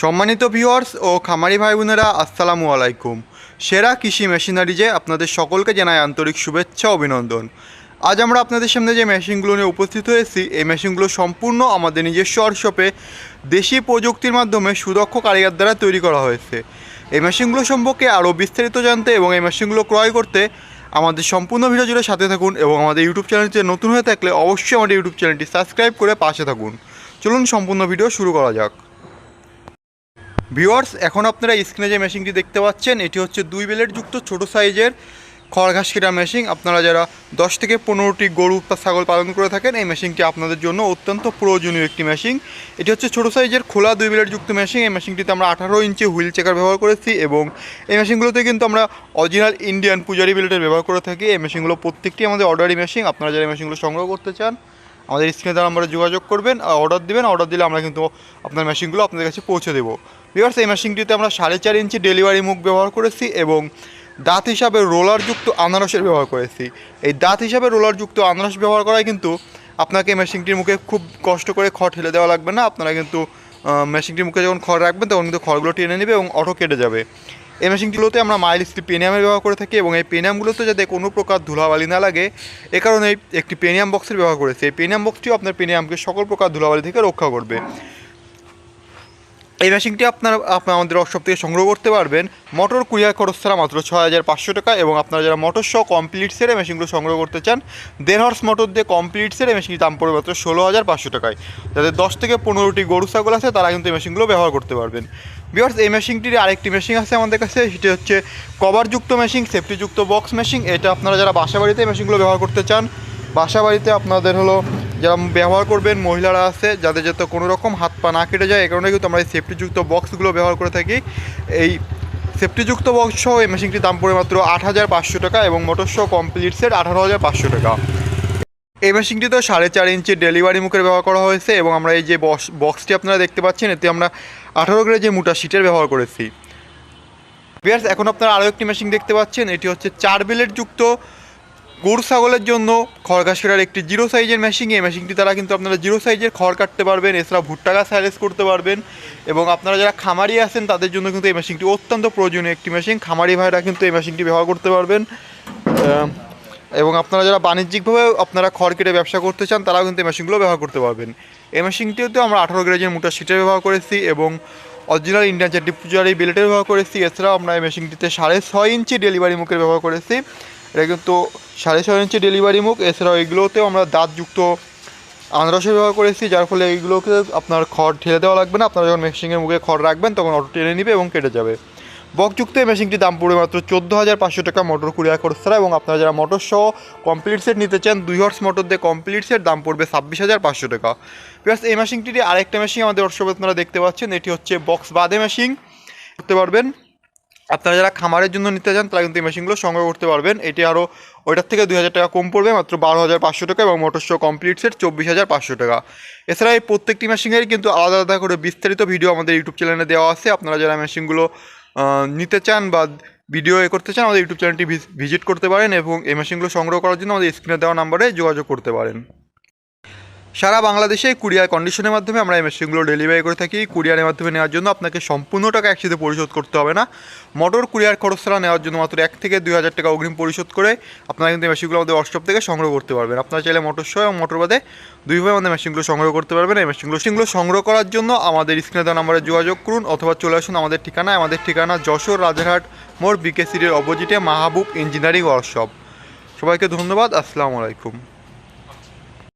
সম্মানিত ভিউয়ার্স ও খামারি ভাই বোনেরা আসসালামু আলাইকুম। সেরা কৃষি মেশিনারিজে আপনাদের সকলকে জানায় আন্তরিক শুভেচ্ছা, অভিনন্দন। আজ আমরা আপনাদের সামনে যে মেশিনগুলো নিয়ে উপস্থিত হয়েছি, এই মেশিনগুলো সম্পূর্ণ আমাদের নিজস্ব ওয়ার্কশপে দেশি প্রযুক্তির মাধ্যমে সুদক্ষ কারিগর দ্বারা তৈরি করা হয়েছে। এই মেশিনগুলো সম্পর্কে আরও বিস্তারিত জানতে এবং এই মেশিনগুলো ক্রয় করতে আমাদের সম্পূর্ণ ভিডিও জুড়ে সাথে থাকুন এবং আমাদের ইউটিউব চ্যানেলটি নতুন হয়ে থাকলে অবশ্যই আমাদের ইউটিউব চ্যানেলটি সাবস্ক্রাইব করে পাশে থাকুন। চলুন সম্পূর্ণ ভিডিও শুরু করা যাক। ভিউয়ার্স, এখন আপনারা স্ক্রিনে যে মেশিনটি দেখতে পাচ্ছেন, এটি হচ্ছে দুই বেলের যুক্ত ছোট সাইজের খড় ঘাস কেটা মেশিন। আপনারা যারা দশ থেকে পনেরোটি গরু বা ছাগল পালন করে থাকেন, এই মেশিনটি আপনাদের জন্য অত্যন্ত প্রয়োজনীয় একটি মেশিন। এটি হচ্ছে ছোট সাইজের খোলা দুই বেলের যুক্ত মেশিন। এই মেশিনটিতে আমরা আঠারো ইঞ্চি হুইল চেকার ব্যবহার করেছি এবং এই মেশিনগুলোতে কিন্তু আমরা অরিজিনাল ইন্ডিয়ান পূজারি বেল্টের ব্যবহার করে থাকি। এই মেশিনগুলো প্রত্যেকটি আমাদের অর্ডারি মেশিন। আপনারা যারা এই মেশিনগুলো সংগ্রহ করতে চান, আমাদের স্ক্রিনে দ্বারা আমরা যোগাযোগ করবেন অর্ডার দিবেন। অর্ডার দিলে আমরা কিন্তু আপনার মেশিনগুলো আপনাদের কাছে পৌঁছে দেবো। বিকজ এই মেশিনটিতে আমরা সাড়ে চার ইঞ্চি ডেলিভারি মুখ ব্যবহার করেছি এবং দাঁত হিসাবে রোলারযুক্ত আনারসের ব্যবহার করেছি। এই দাঁত হিসাবে রোলারযুক্ত আনারস ব্যবহার করায় কিন্তু আপনাকে মেশিনটির মুখে খুব কষ্ট করে খড় ঠেলে দেওয়া লাগবে না। আপনারা কিন্তু মেশিনটির মুখে যখন খড় রাখবেন তখন কিন্তু খড়গুলো টেনে নেবে এবং অটো কেটে যাবে। এই মেশিনগুলোতে আমরা মাইল স্ট্রিপ পেনিয়ামের ব্যবহার করে থাকি এবং এই পেনিয়ামগুলোতে যাতে কোনো প্রকার ধুলাবালি না লাগে, এ কারণে একটি পেনিয়াম বক্সের ব্যবহার করেছি। এই পেনিয়াম বক্সটিও আপনার পেনিয়ামকে সকল প্রকার ধুলাবালি থেকে রক্ষা করবে। এই মেশিনটি আপনারা আমাদের ওয়ার্কশপ থেকে সংগ্রহ করতে পারবেন। মোটর কুরিয়ার খরচ ছাড়া মাত্র ছ হাজার পাঁচশো টাকা এবং আপনারা যারা মোটর সহ কমপ্লিট সেরে মেশিনগুলো সংগ্রহ করতে চান, দেড় হর্স মোটর দিয়ে কমপ্লিট সেরে মেশিনটির দাম পড়বে মাত্র ষোলো হাজার পাঁচশো টাকায়। যাদের দশ থেকে পনেরোটি গরু, ছাগল আছে, তারা কিন্তু এই মেশিনগুলো ব্যবহার করতে পারবেন। বিকজ এই মেশিনটির আরেকটি মেশিন আছে আমাদের কাছে, সেটি হচ্ছে কভারযুক্ত মেশিন সেফটিযুক্ত বক্স মেশিন এটা আপনারা যারা বাসা বাড়িতে এই মেশিনগুলো ব্যবহার করতে চান বাসা বাড়িতে আপনাদের হলো যারা ব্যবহার করবেন মহিলারা আছে, যাদের যাতে কোনো রকম হাত পা না কেটে যায়, এই কারণে কিন্তু আমরা এই সেফটিযুক্ত বক্সগুলো ব্যবহার করে থাকি। এই সেফটিযুক্ত বক্স সহ এই মেশিনটির দাম পড়ে মাত্র আট হাজার পাঁচশো টাকা এবং মোটর সহ কমপ্লিট সেট আঠারো হাজার পাঁচশো টাকা। এই মেশিনটিতেও সাড়ে চার ইঞ্চি ডেলিভারি মুখের ব্যবহার করা হয়েছে এবং আমরা এই যে বক্স বক্সটি আপনারা দেখতে পাচ্ছেন, এতে আমরা আঠারো গ্রেড যে মোটা শিটের ব্যবহার করেছি। বিয়ার্স, এখন আপনারা আরও একটি মেশিন দেখতে পাচ্ছেন, এটি হচ্ছে চার বেলের যুক্ত গরু ছাগলের জন্য খড় ঘাস কাটার একটি জিরো সাইজের মেশিন এই মেশিনটি তারা কিন্তু আপনারা জিরো সাইজের খড় কাটতে পারবেন এছাড়া ভুট্টা গাছ সাইলেস করতে পারবেন এবং আপনারা যারা খামারি আছেন, তাদের জন্য কিন্তু এই মেশিনটি অত্যন্ত প্রয়োজনীয় একটি মেশিন খামারি ভাইরা কিন্তু এই মেশিনটি ব্যবহার করতে পারবেন। এবং আপনারা যারা বাণিজ্যিকভাবে আপনারা খড় কেটে ব্যবসা করতে চান, তারাও কিন্তু এই মেশিনগুলো ব্যবহার করতে পারবেন। এই মেশিনটিতেও আমরা আঠারো গ্রেজের মোটা সিটের ব্যবহার করেছি এবং অরিজিনাল ইন্ডিয়ান চারটি পূজার বেলেটের ব্যবহার করেছি। এছাড়াও আমরা এই মেশিনটিতে সাড়ে ছয় ইঞ্চি ডেলিভারি মুখের ব্যবহার করেছি। এটা কিন্তু সাড়ে ছয় ইঞ্চি ডেলিভারি মুখ। এছাড়াও এগুলোতেও আমরা দাঁতযুক্ত আনারসের ব্যবহার করেছি, যার ফলে এইগুলোকে আপনার খড় ঠেলে দেওয়া লাগবে না। আপনারা যখন মেশিনের মুখে খড় রাখবেন, তখন অটো টেনে নেবে এবং কেটে যাবে। বকযুক্ত এই মেশিনটির দাম পড়বে মাত্র চোদ্দ হাজার পাঁচশো টাকা মোটর কুরিয়ার খরচ ছাড়া এবং আপনারা যারা মোটর সহ কমপ্লিট সেট নিতে চান, দুই হর্স মোটর দিয়ে কমপ্লিট সেট দাম পড়বে ছাব্বিশ হাজার পাঁচশো টাকা। প্লাস এই মেশিনটির আরেকটা মেশিন আমাদের ওয়ার্কশপে আপনারা দেখতে পাচ্ছেন, এটি হচ্ছে বক্স বাদে মেশিন করতে পারবেন। আপনারা যারা খামারের জন্য নিতে চান, তারা কিন্তু এই মেশিনগুলো সংগ্রহ করতে পারবেন। এটি আরও ওইটার থেকে দুই হাজার টাকা কম পড়বে, মাত্র বারো হাজার পাঁচশো টাকা এবং মোটর শো কমপ্লিট সেট চব্বিশ হাজার পাঁচশো টাকা। এছাড়া এই প্রত্যেকটি মেশিনেরই কিন্তু আলাদা আলাদা করে বিস্তারিত ভিডিও আমাদের ইউটিউব চ্যানেলে দেওয়া আছে। আপনারা যারা মেশিনগুলো নিতে চান বা ভিডিও এ করতে চান, আমাদের ইউটিউব চ্যানেলটি ভিজিট করতে পারেন এবং এই মেশিনগুলো সংগ্রহ করার জন্য আমাদের স্ক্রিনে দেওয়া নাম্বারে যোগাযোগ করতে পারেন। সারা বাংলাদেশে কুরিয়ার কন্ডিশনের মাধ্যমে আমরা এই মেশিনগুলো ডেলিভারি করে থাকি। কুরিয়ারের মাধ্যমে নেওয়ার জন্য আপনাকে সম্পূর্ণ টাকা একসাথে পরিশোধ করতে হবে না। মোটর কুরিয়ার খরচ ছাড়া নেওয়ার জন্য মাত্র এক থেকে দুই হাজার টাকা অগ্রিম পরিশোধ করে আপনারা কিন্তু মেশিনগুলো আমাদের ওয়ার্কশপ থেকে সংগ্রহ করতে পারবেন। আপনারা চাইলে মোটর সহ এবং মোটর বাদে দুইভাবে আমাদের মেশিনগুলো সংগ্রহ করতে পারবেন। এই মেশিনগুলো মেশিনগুলো সংগ্রহ করার জন্য আমাদের স্ক্রিনে দেওয়া নাম্বারে যোগাযোগ করুন অথবা চলে আসুন আমাদের ঠিকানায়। আমাদের ঠিকানা যশোর রাজারহাট মোড় বিকে সিটির অপোজিটে মাহবুব ইঞ্জিনিয়ারিং ওয়ার্কশপ সবাইকে ধন্যবাদ। আসসালামু আলাইকুম।